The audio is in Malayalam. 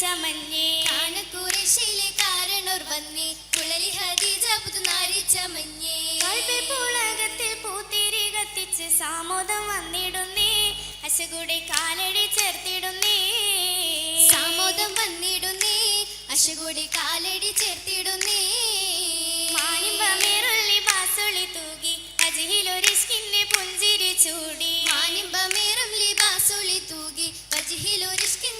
ചമഞ്ഞേ. കാണക്കുറിശിലെ കാരണോർ വന്നേ. കുളലി ഹദീജ പുതുനാരി ചമഞ്ഞേ. പുളകത്തിൽ പൂത്തിരി കത്തിച്ച് സാമോദം വന്നിടുന്നേ. അശകുടെ കാലടി ചേർത്തിടുന്നേ. സാമോദം വന്നിടുന്നേ. അശകുടെ കാലടി ചേർത്തിടുന്നേ. മാനിമ്പമേറുള്ളി ബാസുളി തൂകി. അജിഹിലൊരു സ്കിന്നെ പുഞ്ചിരി ചൂടി. മാനിമ്പമേറുള്ളി തൂകി. അജിഹിലൊരു സ്കിൻ